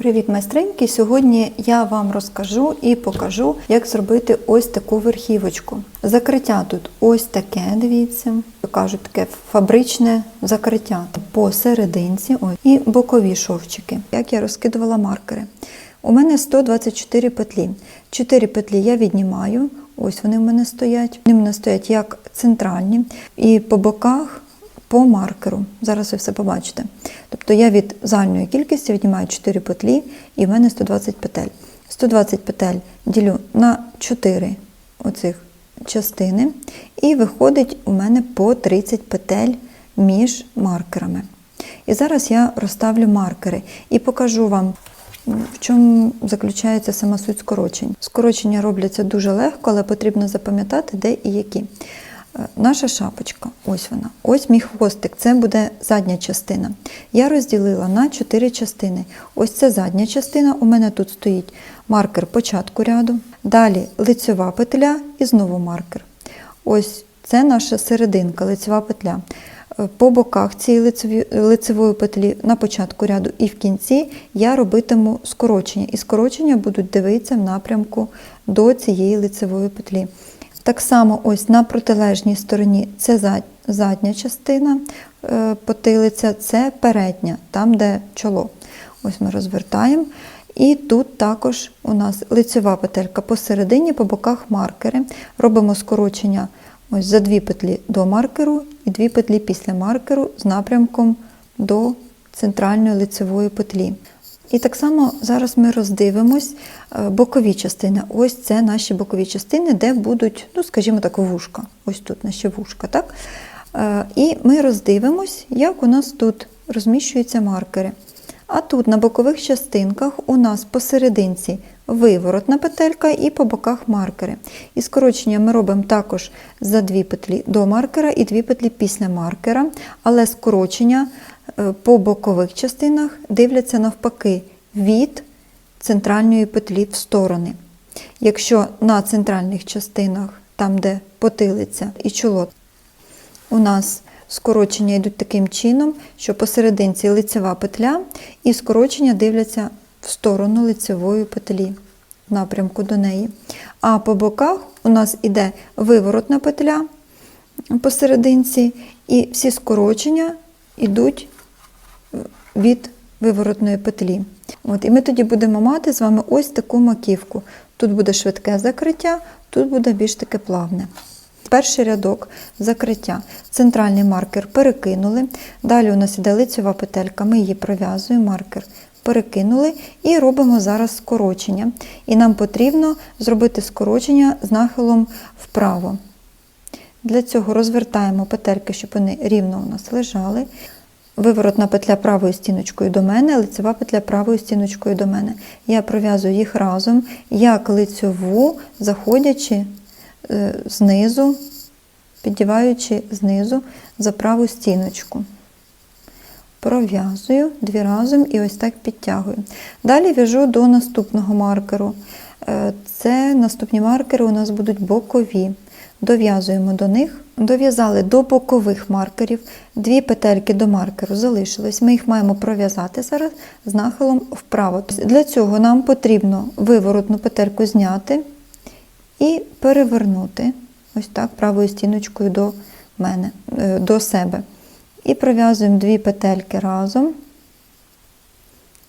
Привіт, майстринки! Сьогодні я вам розкажу і покажу, як зробити ось таку верхівочку. Закриття тут ось таке, дивіться, кажуть, таке фабричне закриття посерединці ось, і бокові шовчики. Як я розкидувала маркери. У мене 124 петлі. 4 петлі я віднімаю, ось вони в мене стоять. Вони в мене стоять як центральні, і по боках по маркеру. Зараз ви все побачите. Тобто я від загальної кількості віднімаю 4 петлі і в мене 120 петель. 120 петель ділю на 4 оцих частини, і виходить у мене по 30 петель між маркерами. І зараз я розставлю маркери і покажу вам, в чому заключається сама суть скорочень. Скорочення робляться дуже легко, але потрібно запам'ятати, де і які. Наша шапочка, ось вона, ось мій хвостик, це буде задня частина. Я розділила на 4 частини. Ось це задня частина, у мене тут стоїть маркер початку ряду, далі лицьова петля і знову маркер. Ось це наша серединка, лицьова петля. Е, По боках цієї лицевої петлі на початку ряду і в кінці я робитиму скорочення. І скорочення будуть дивитися в напрямку до цієї лицевої петлі. Так само ось на протилежній стороні це задня частина е, потилиця, це передня, там де чоло. Ось ми розвертаємо. І тут також у нас лицева петелька посередині, по боках маркери. Робимо скорочення ось за дві петлі до маркеру і дві петлі після маркеру з напрямком до центральної лицевої петлі. І так само зараз ми роздивимось е, бокові частини. Ось це наші бокові частини, де будуть, ну, скажімо так, вушка. Ось тут наші вушка. Так? Е, І ми роздивимось, як у нас тут розміщуються маркери. А тут на бокових частинках у нас посерединці виворотна петелька і по боках маркери. І скорочення ми робимо також за дві петлі до маркера і дві петлі після маркера, але скорочення по бокових частинах дивляться навпаки від центральної петлі в сторони. Якщо на центральних частинах, там де потилиця і чоло, у нас скорочення йдуть таким чином, що посерединці лицева петля, і скорочення дивляться в сторону лицевої петлі, в напрямку до неї. А по боках у нас іде виворотна петля посерединці, і всі скорочення йдуть від виворотної петлі. От, і ми тоді будемо мати з вами ось таку маківку. Тут буде швидке закриття, тут буде більш таке плавне. Перший рядок закриття. Центральний маркер перекинули. Далі у нас іде лицева петелька, ми її пров'язуємо, маркер перекинули і робимо зараз скорочення. І нам потрібно зробити скорочення з нахилом вправо. Для цього розвертаємо петельки, щоб вони рівно у нас лежали. Виворотна петля правою стіночкою до мене, лицева петля правою стіночкою до мене. Я пров'язую їх разом, як лицьову, заходячи е, знизу, піддіваючи знизу за праву стіночку. Пров'язую дві разом і ось так підтягую. Далі в'яжу до наступного маркеру. Е, Це наступні маркери у нас будуть бокові. Дов'язуємо до них. Дов'язали до бокових маркерів, дві петельки до маркеру залишились. Ми їх маємо пров'язати зараз з нахилом вправо. Для цього нам потрібно виворотну петельку зняти і перевернути ось так правою стіночкою до мене, е, до себе. І пров'язуємо дві петельки разом,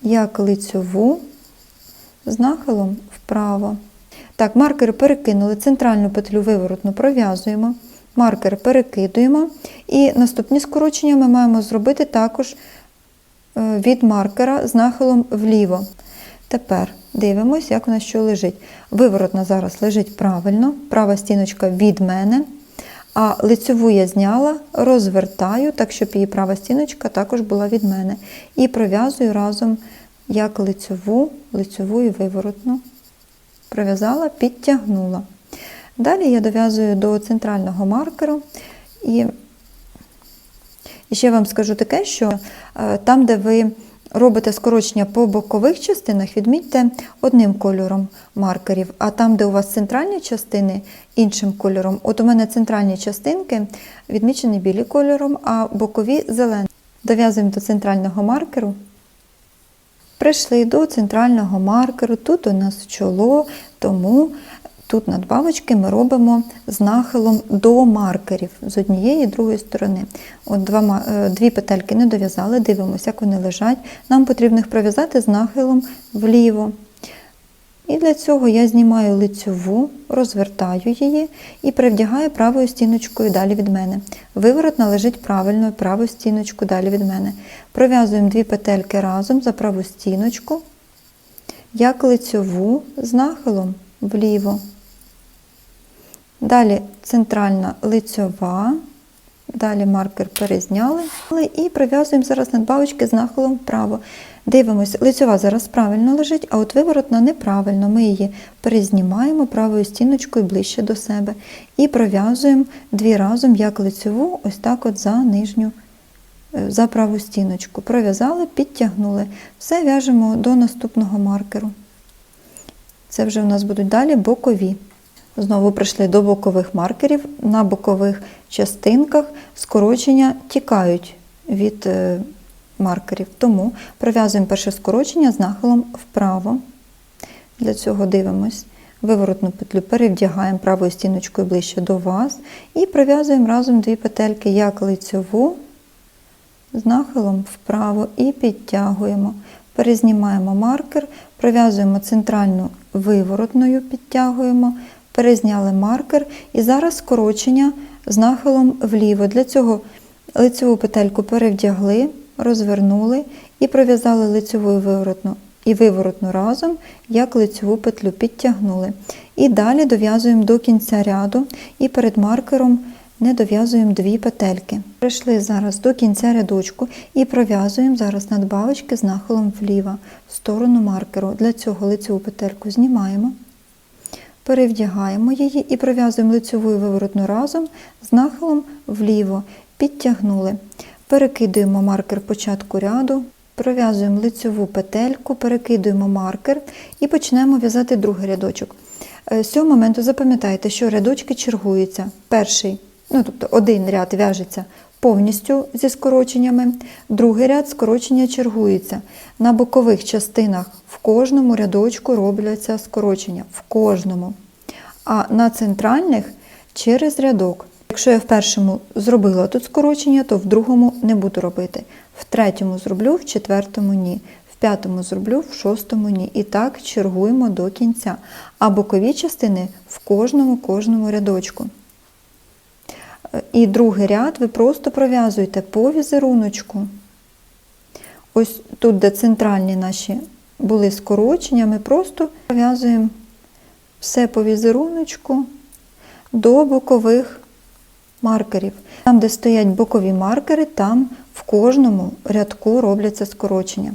як лицьову, з нахилом вправо. Так, маркер перекинули, центральну петлю виворотну пров'язуємо, маркер перекидуємо. І наступні скорочення ми маємо зробити також е, від маркера з нахилом вліво. Тепер дивимося, як у нас що лежить. Виворотна зараз лежить правильно, права стіночка від мене. А лицьову я зняла, розвертаю, так, щоб її права стіночка також була від мене. І пров'язую разом як лицьову, лицьову і виворотну. Пров'язала, підтягнула. Далі я дов'язую до центрального маркеру. І, і ще вам скажу таке, що е, там, де ви робите скорочення по бокових частинах, відмітьте одним кольором маркерів, а там, де у вас центральні частини, іншим кольором. От у мене центральні частинки відмічені білі кольором, а бокові зелені. Дов'язуємо до центрального маркеру Прийшли до центрального маркеру. Тут у нас чоло, тому тут надбавочки ми робимо з нахилом до маркерів з однієї і другої сторони. От два, е, дві петельки не дов'язали, дивимося, як вони лежать. Нам потрібно їх пров'язати з нахилом вліво. І для цього я знімаю лицьову, розвертаю її і привдягаю правою стіночкою далі від мене. Виворотна лежить правильно, праву стіночку далі від мене. Пров'язуємо дві петельки разом за праву стіночку, як лицьову з нахилом вліво. Далі центральна лицьова, далі маркер перезняли і пров'язуємо зараз надбавочки з нахилом вправо. Дивимося, лицьова зараз правильно лежить, а от виворотна неправильно. Ми її перезнімаємо правою стіночкою ближче до себе і пров'язуємо дві разом, як лицьову, ось так от за нижню, е, за праву стіночку. Пров'язали, підтягнули. Все в'яжемо до наступного маркеру. Це вже у нас будуть далі бокові. Знову прийшли до бокових маркерів. На бокових частинках скорочення тікають від е, маркерів. Тому пров'язуємо перше скорочення з нахилом вправо. Для цього дивимось. Виворотну петлю перевдягаємо правою стіночкою ближче до вас і пров'язуємо разом дві петельки, як лицьову, з нахилом вправо і підтягуємо. Перезнімаємо маркер, пров'язуємо центральну виворотною, підтягуємо, перезняли маркер і зараз скорочення з нахилом вліво. Для цього лицеву петельку перевдягли, розвернули і пров'язали лицеву і виворотну і виворотну разом, як лицеву петлю підтягнули. І далі дов'язуємо до кінця ряду і перед маркером не дов'язуємо дві петельки. Прийшли зараз до кінця рядочку і пров'язуємо зараз надбавочки з нахилом вліво в сторону маркеру. Для цього лицеву петельку знімаємо, перевдягаємо її і пров'язуємо лицеву і виворотну разом з нахилом вліво, підтягнули. Перекидуємо маркер початку ряду, пров'язуємо лицеву петельку, перекидуємо маркер і починаємо в'язати другий рядочок. Е, З цього моменту запам'ятайте, що рядочки чергуються. Перший, ну тобто один ряд в'яжеться повністю зі скороченнями, другий ряд скорочення чергується. На бокових частинах в кожному рядочку робляться скорочення. В кожному. А на центральних через рядок. Якщо я в першому зробила тут скорочення, то в другому не буду робити. В третьому зроблю, в четвертому ні. В п'ятому зроблю, в шостому ні. І так чергуємо до кінця. А бокові частини в кожному кожному рядочку. Е, І другий ряд ви просто пров'язуєте по візеруночку. Ось тут, де центральні наші були скорочення, ми просто пров'язуємо все по візеруночку до бокових маркерів. Там, де стоять бокові маркери, там в кожному рядку робляться скорочення.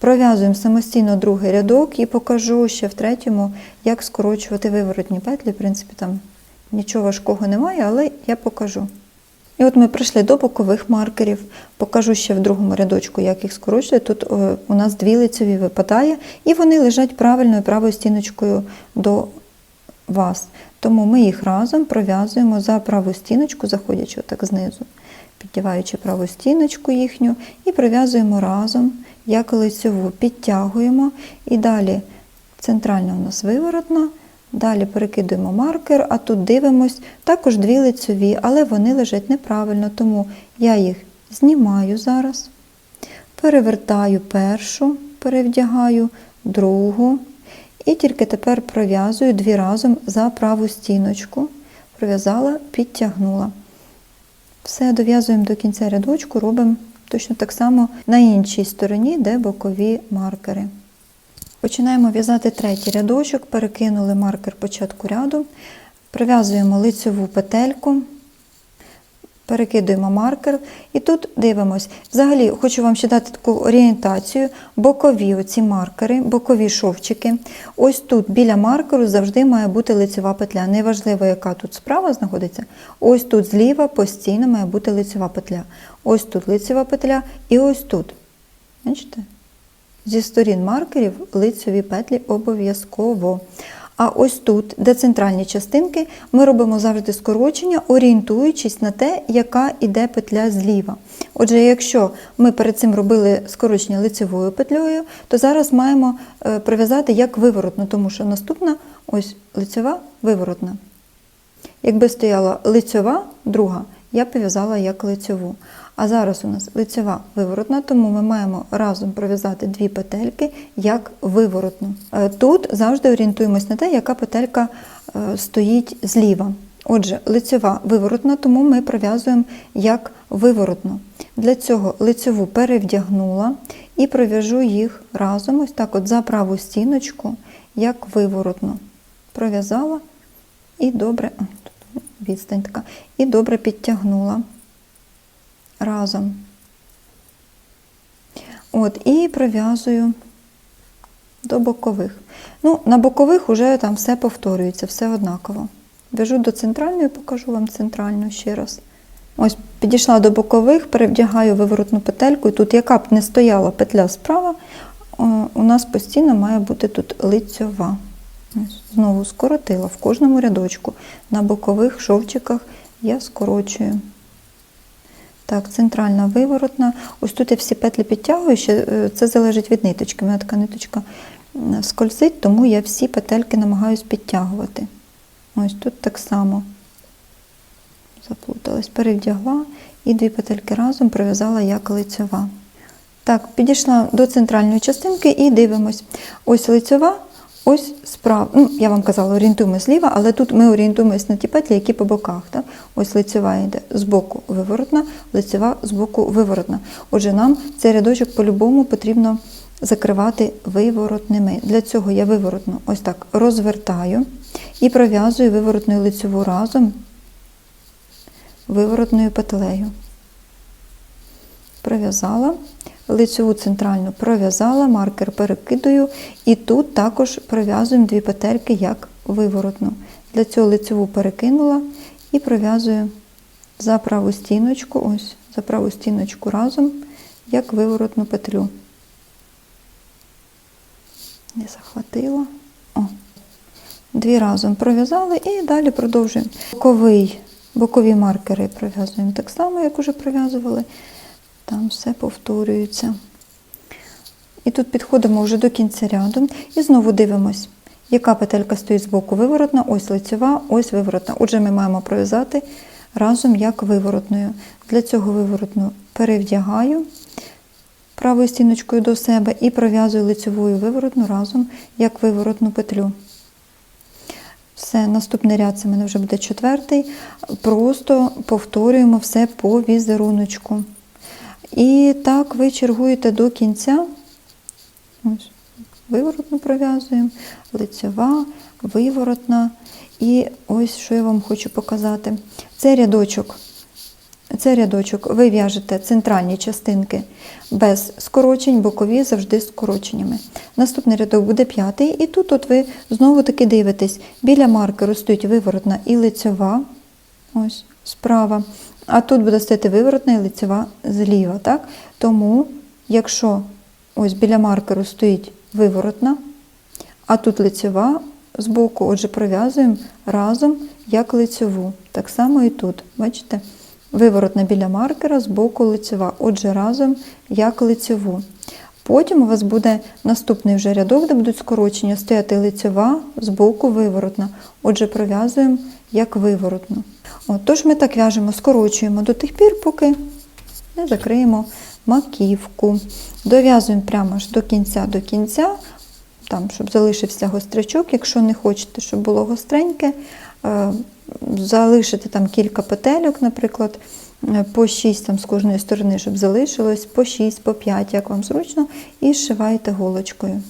Пров'язуємо самостійно другий рядок і покажу ще в третьому, як скорочувати виворотні петлі. В принципі, там нічого важкого немає, але я покажу. І от ми прийшли до бокових маркерів. Покажу ще в другому рядочку, як їх скорочувати. Тут е, у нас дві лицеві випадає, і вони лежать правильною правою стіночкою до вас. Тому ми їх разом пров'язуємо за праву стіночку, заходячи отак знизу, піддіваючи праву стіночку їхню, і пров'язуємо разом, як лицеву, підтягуємо. І далі центральна у нас виворотна, далі перекидуємо маркер, а тут дивимось також дві лицеві, але вони лежать неправильно, тому я їх знімаю зараз, перевертаю першу, перевдягаю другу. І тільки тепер пров'язую дві разом за праву стіночку. Пров'язала, підтягнула. Все, дов'язуємо до кінця рядочку, робимо точно так само на іншій стороні, де бокові маркери. Починаємо в'язати третій рядочок, перекинули маркер початку ряду, пров'язуємо лицеву петельку, перекидуємо маркер і тут дивимось. Взагалі, хочу вам ще дати таку орієнтацію. Бокові оці маркери, бокові шовчики. Ось тут біля маркеру завжди має бути лицева петля. Неважливо, яка тут справа знаходиться. Ось тут зліва постійно має бути лицева петля. Ось тут лицева петля і ось тут. Бачите? Зі сторін маркерів лицеві петлі обов'язково. А ось тут, де центральні частинки, ми робимо завжди скорочення, орієнтуючись на те, яка іде петля зліва. Отже, якщо ми перед цим робили скорочення лицевою петлею, то зараз маємо е, прив'язати як виворотну, тому що наступна ось лицева виворотна. Якби стояла лицьова друга, я пов'язала як лицьову. А зараз у нас лицьова виворотна, тому ми маємо разом пров'язати дві петельки як виворотну. Е, Тут завжди орієнтуємось на те, яка петелька е, стоїть зліва. Отже, лицьова виворотна, тому ми пров'язуємо як виворотну. Для цього лицьову перевдягнула і пров'яжу їх разом, ось так от за праву стіночку, як виворотну. Пров'язала і добре, відстань така, і добре підтягнула разом. От, і пров'язую до бокових. Ну, на бокових вже там все повторюється, все однаково. В'яжу до центральної, покажу вам центральну ще раз. Ось підійшла до бокових, перевдягаю виворотну петельку, і тут, яка б не стояла петля справа, у нас постійно має бути тут лицьова. Знову скоротила в кожному рядочку. На бокових шовчиках я скорочую. Так, центральна виворотна. Ось тут я всі петлі підтягую, ще е, це залежить від ниточки. У мене така ниточка скользить, тому я всі петельки намагаюсь підтягувати. Ось тут так само заплуталась, перевдягла і дві петельки разом прив'язала як лицьова. Так, підійшла до центральної частинки і дивимось. Ось лицьова, ось справа. Ну, я вам казала, орієнтуємося зліва, але тут ми орієнтуємось на ті петлі, які по боках. Так? Ось лицьова йде з боку виворотна, лицьова з боку виворотна. Отже, нам цей рядочок по-любому потрібно закривати виворотними. Для цього я виворотну ось так розвертаю і пров'язую виворотну і лицьову разом виворотною петлею. Пров'язала, лицеву центральну пров'язала, маркер перекидаю, і тут також пров'язуємо дві петельки як виворотну. Для цього лицеву перекинула і пров'язую за праву стіночку, ось за праву стіночку разом, як виворотну петлю. Не захватила. О. Дві разом пров'язали і далі продовжуємо. Боковий, бокові маркери пров'язуємо так само, як уже пров'язували. Там все повторюється. І тут підходимо вже до кінця ряду і знову дивимось, яка петелька стоїть з боку виворотна, ось лицьова, ось виворотна. Отже, ми маємо пров'язати разом як виворотною. Для цього виворотну перевдягаю правою стіночкою до себе і пров'язую лицьовою виворотну разом як виворотну петлю. Все, наступний ряд це в мене вже буде четвертий. Просто повторюємо все по візеруночку. І так ви чергуєте до кінця. Ось, виворотну пров'язуємо, лицева, виворотна. І ось що я вам хочу показати. Цей рядочок. Цей рядочок ви в'яжете центральні частинки без скорочень, бокові завжди з скороченнями. Наступний рядок буде п'ятий, і тут от ви знову таки дивитесь. Біля маркеру стоїть виворотна і лицьова, ось справа. А тут буде стояти виворотна і лицева зліва. Так? Тому, якщо ось біля маркеру стоїть виворотна, а тут лицева збоку, отже, пров'язуємо разом як лицеву. Так само і тут. Бачите? Виворотна біля маркера, збоку лицева. Отже, разом як лицеву. Потім у вас буде наступний вже рядок, де будуть скорочення, стояти лицева, збоку виворотна. Отже, пров'язуємо як виворотну. От, тож ми так в'яжемо, скорочуємо до тих пір, поки не закриємо маківку. Дов'язуємо прямо аж до кінця до кінця, там, щоб залишився гострячок, якщо не хочете, щоб було гостреньке. е, Залишити там кілька петельок, наприклад, по 6 там, з кожної сторони, щоб залишилось, по 6, по 5, як вам зручно, і зшиваєте голочкою.